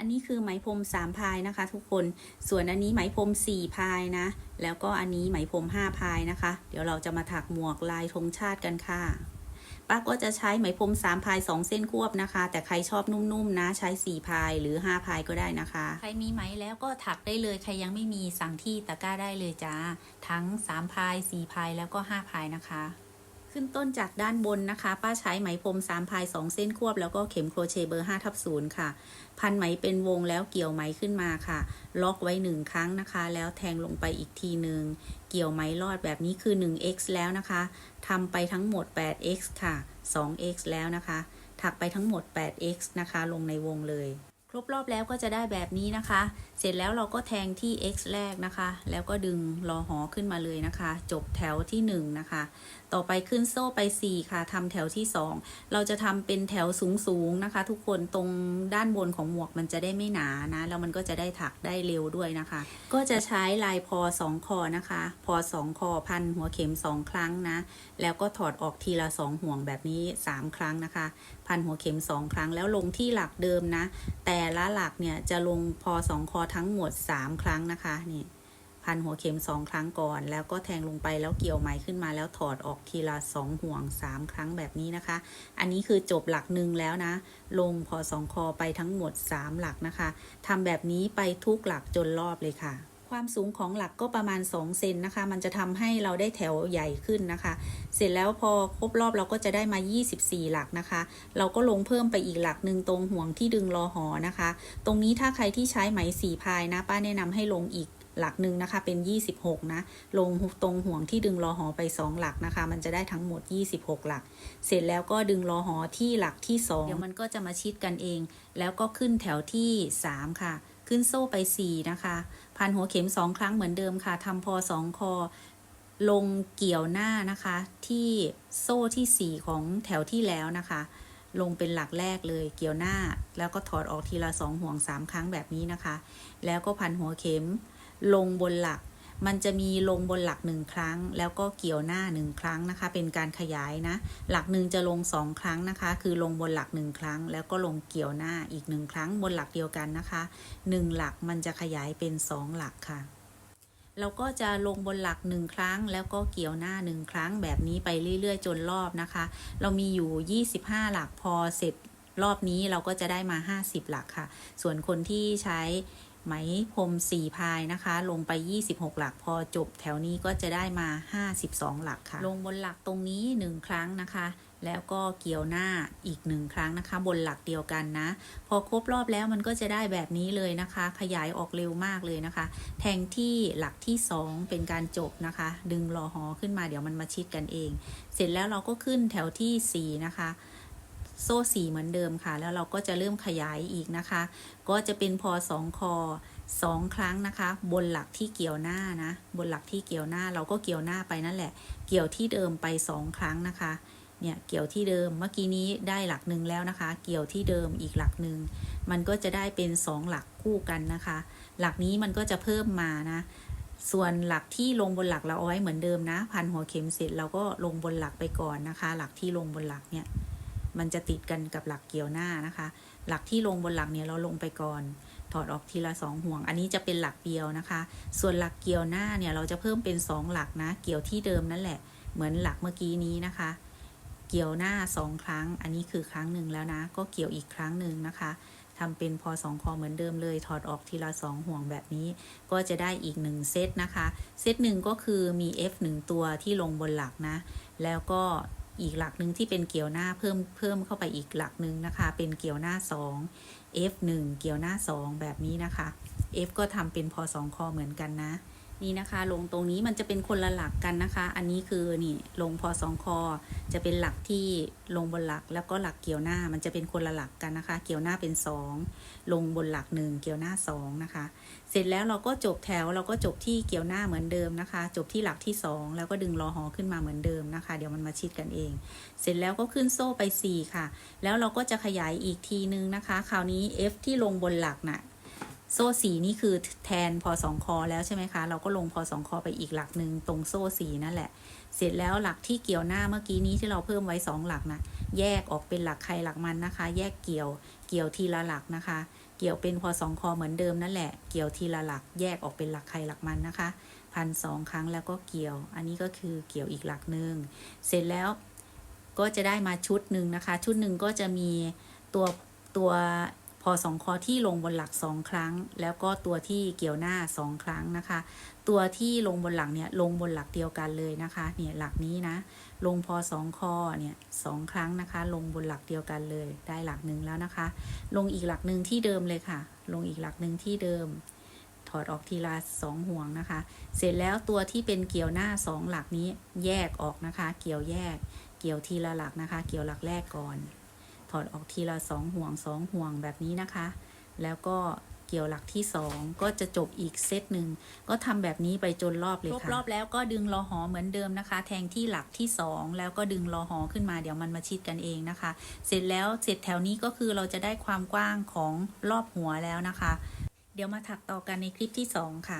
อันนี้คือไหมพรมสามพายนะคะ ทุกคน ส่วนอันนี้ไหมพรมสี่พายนะ แล้วก็อันนี้ไหมพรมห้าพายนะคะ เดี๋ยวเราจะมาถักหมวกลายธงชาติกันค่ะป้าก็จะใช้ไหมพรมสามพายสองเส้นควบนะคะ แต่ใครชอบนุ่มๆนะ ใช้สี่พายหรือห้าพายก็ได้นะคะ ใครมีไหมแล้วก็ถักได้เลย ใครยังไม่มีสั่งที่ตะกร้าได้เลยจ้า ทั้งสามพายสี่พายแล้วก็ห้าพายนะคะ ขึ้นต้นจากด้านบนนะคะ ป้าใช้ไหมพรมสามพายสองเส้นควบ แล้วก็เข็มโครเชต์เบอร์5ทับศูนย์ค่ะ พันไหมเป็นวงแล้วเกี่ยวไหมขึ้นมาค่ะ ล็อกไว้หนึ่งครั้งนะคะ แล้วแทงลงไปอีกทีหนึ่งเกี่ยวไหมลอดแบบนี้คือ 1x แล้วนะคะทำไปทั้งหมด 8x ค่ะ 2x แล้วนะคะ ถักไปทั้งหมด 8x นะคะ ลงในวงเลย ครบรอบแล้วก็จะได้แบบนี้นะคะ เสร็จแล้วเราก็แทงที่ x แรกนะคะ แล้วก็ดึงรอหอขึ้นมาเลยนะคะ จบแถวที่ 1 นะคะ ต่อไปขึ้นโซ่ไป 4 ค่ะทำแถวที่ 2 เราจะทำเป็นแถวสูงๆนะคะ ทุกคนตรงด้านบนของหมวกมันจะได้ไม่หนานะ แล้วมันก็จะได้ถักได้เร็วด้วยนะคะ ก็จะใช้ลายพอ 2 คอนะคะ พอ 2 คอพันหัวเข็ม 2 ครั้งนะ แล้วก็ถอดออกทีละ 2 ห่วงแบบนี้ 3 ครั้งนะคะ พันหัวเข็ม 2 ครั้ง แล้วลงที่หลักเดิมนะ แต่ละหลักเนี่ยจะลงพอ2คอทั้งหมด 3 ครั้งนะคะนี่พันหัวเข็มสองครั้งก่อน แล้วก็แทงลงไปแล้วเกี่ยวไหมขึ้นมาแล้วถอดออกทีละสองห่วงสามครั้งแบบนี้นะคะ อันนี้คือจบหลักหนึ่งแล้วนะ ลงพอสองคอไปทั้งหมดสามหลักนะคะทำแบบนี้ไปทุกหลักจนรอบเลยค่ะ ความสูงของหลักก็ประมาณ 2 เซนนะคะ มันจะทำให้เราได้แถวใหญ่ขึ้นนะคะ เสร็จแล้วพอครบรอบเราก็จะได้มา 24 หลักนะคะ เราก็ลงเพิ่มไปอีกหลักหนึ่งตรงห่วงที่ดึงรอหอนะคะ ตรงนี้ถ้าใครที่ใช้ไหมสีพายนะ ป้าแนะนำให้ลงอีกหลักหนึ่งนะคะเป็น 26 นะ ลงตรงห่วงที่ดึงรอหอไป 2 หลักนะคะ มันจะได้ทั้งหมด 26 หลัก เสร็จแล้วก็ดึงรอหอที่หลักที่ 2 เดี๋ยวมันก็จะมาชิดกันเอง แล้วก็ขึ้นแถวที่ 3 ค่ะ ขึ้นโซ่ไป 4 นะคะ พันหัวเข็ม2ครั้งเหมือนเดิมค่ะทำพอ2คอ ลงเกี่ยวหน้านะคะ ที่โซ่ที่4ของแถวที่แล้วนะคะ ลงเป็นหลักแรกเลยเกี่ยวหน้า แล้วก็ถอดออกทีละสองห่วง3ครั้งแบบนี้นะคะ แล้วก็พันหัวเข็มลงบนหลัก มันจะมีลงบนหลักหนึ่งครั้ง แล้วก็เกี่ยวหน้าหนึ่งครั้งนะคะ เป็นการขยายนะ หลักหนึ่งจะลงสองครั้งนะคะ คือลงบนหลักหนึ่งครั้ง แล้วก็ลงเกี่ยวหน้าอีกหนึ่งครั้งบนหลักเดียวกันนะคะหนึ่งหลักมันจะขยายเป็นสองหลักค่ะเราก็จะลงบนหลักหนึ่งครั้ง แล้วก็เกี่ยวหน้าหนึ่งครั้งแบบนี้ไปเรื่อยๆ จนรอบนะคะ เรามีอยู่ 25 หลักพอเสร็จรอบนี้เราก็จะได้มา 50 หลักค่ะ ส่วนคนที่ใช้ ไหมพรมสี่พายนะคะ ลงไป 26 หลักพอจบแถวนี้ก็จะได้มา 52 หลักค่ะ ลงบนหลักตรงนี้ 1 ครั้งนะคะ แล้วก็เกี่ยวหน้าอีกหนึ่งครั้งนะคะ บนหลักเดียวกันนะ พอครบรอบแล้วมันก็จะได้แบบนี้เลยนะคะ ขยายออกเร็วมากเลยนะคะ แทงที่หลักที่ 2 เป็นการจบนะคะ ดึงรอหอขึ้นมาเดี๋ยวมันมาชิดกันเอง เสร็จแล้วเราก็ขึ้นแถวที่ 4 นะคะ โซ่สีเหมือนเดิมค่ะ แล้วเราก็จะเริ่มขยายอีกนะคะ ก็จะเป็นพอสองคอสองครั้งนะคะ บนหลักที่เกี่ยวหน้านะ บนหลักที่เกี่ยวหน้าเราก็เกี่ยวหน้าไปนั่นแหละ เกี่ยวที่เดิมไปสองครั้งนะคะ เนี่ยเกี่ยวที่เดิมเมื่อกี้นี้ได้หลักหนึ่งแล้วนะคะ เกี่ยวที่เดิมอีกหลักหนึ่งมันก็จะได้เป็นสองหลักคู่กันนะคะ หลักนี้มันก็จะเพิ่มมานะส่วนหลักที่ลงบนหลักเราเอาไว้เหมือนเดิมนะ พันหัวเข็มเสร็จเราก็ลงบนหลักไปก่อนนะคะ หลักที่ลงบนหลักเนี่ย มันจะติดกันกับหลักเกี่ยวหน้านะคะ หลักที่ลงบนหลักเนี่ยเราลงไปก่อน ถอดออกทีละสองห่วง อันนี้จะเป็นหลักเดียวนะคะ ส่วนหลักเกี่ยวหน้าเนี่ยเราจะเพิ่มเป็นสองหลักนะ เกี่ยวที่เดิมนั่นแหละ เหมือนหลักเมื่อกี้นี้นะคะ เกี่ยวหน้าสองครั้ง อันนี้คือครั้งหนึ่งแล้วนะ ก็เกี่ยวอีกครั้งหนึ่งนะคะทำเป็นพอสองคอเหมือนเดิมเลย ถอดออกทีละสองห่วงแบบนี้ ก็จะได้อีกหนึ่งเซตนะคะ เซตหนึ่งก็คือมี F 1 ตัวที่ลงบนหลักนะ แล้วก็ อีกหลักหนึ่งที่เป็นเกี่ยวหน้าเพิ่มเพิ่มเข้าไปอีกหลักหนึ่งนะคะ เป็นเกี่ยวหน้า 2 F 1 เกี่ยวหน้า 2 แบบนี้นะคะ F ก็ทำเป็นพอสองคอเหมือนกันนะ นี่นะคะ ลงตรงนี้มันจะเป็นคนละหลักกันนะคะ อันนี้คือนี่ลงพอสองคอ จะเป็นหลักที่ลงบนหลักแล้วก็หลักเกี่ยวหน้ามันจะเป็นคนละหลักกันนะคะ เกี่ยวหน้าเป็น 2 ลงบนหลัก 1 เกี่ยวหน้า2นะคะ เสร็จแล้วเราก็จบแถวเราก็จบที่เกี่ยวหน้าเหมือนเดิมนะคะ จบที่หลักที่ 2 แล้วก็ดึงรอหอขึ้นมาเหมือนเดิมนะคะ เดี๋ยวมันมาชิดกันเอง เสร็จแล้วก็ขึ้นโซ่ไป 4 ค่ะ แล้วเราก็จะขยายอีกทีนึงนะคะ คราวนี้ F ที่ลงบนหลักน่ะ โซ่สีนี่คือแทนพอสองคอแล้วใช่ไหมคะ เราก็ลงพอสองคอไปอีกหลักหนึ่งตรงโซ่สีนั่นแหละ เสร็จแล้วหลักที่เกี่ยวหน้าเมื่อกี้นี้ที่เราเพิ่มไว้สองหลักนะแยกออกเป็นหลักใครหลักมันนะคะ แยกเกี่ยวเกี่ยวทีละหลักนะคะ เกี่ยวเป็นพอสองคอเหมือนเดิมนั่นแหละ เกี่ยวทีละหลัก แยกออกเป็นหลักใครหลักมันนะคะพันสองครั้งแล้วก็เกี่ยว อันนี้ก็คือเกี่ยวอีกหลักหนึ่งเสร็จแล้วก็จะได้มาชุดหนึ่งนะคะ ชุดหนึ่งก็จะมีตัวตัว พอสองคอที่ลงบนหลักสองครั้ง แล้วก็ตัวที่เกี่ยวหน้าสองครั้งนะคะ ตัวที่ลงบนหลักเนี่ยลงบนหลักเดียวกันเลยนะคะเนี่ยหลักนี้นะ ลงพอสองคอเนี่ยสองครั้งนะคะ ลงบนหลักเดียวกันเลย ได้หลักหนึ่งแล้วนะคะ ลงอีกหลักหนึ่งที่เดิมเลยค่ะ ลงอีกหลักหนึ่งที่เดิมถอดออกทีละสองห่วงนะคะ เสร็จแล้วตัวที่เป็นเกี่ยวหน้าสองหลักนี้แยกออกนะคะ เกี่ยวแยก เกี่ยวทีละหลักนะคะ เกี่ยวหลักแรกก่อน ถอดออกทีละสองห่วงสองห่วงแบบนี้นะคะ แล้วก็เกี่ยวหลักที่สองก็จะจบอีกเซตหนึ่งก็ทำแบบนี้ไปจนรอบเลยค่ะรอบแล้วก็ดึงรอหอเหมือนเดิมนะคะ แทงที่หลักที่ 2 แล้วก็ดึงรอหอขึ้นมาเดี๋ยวมันมาชิดกันเองนะคะ เสร็จแล้วเสร็จแถวนี้ก็คือเราจะได้ความกว้างของรอบหัวแล้วนะคะ เดี๋ยวมาถักต่อกันในคลิปที่ 2 ค่ะ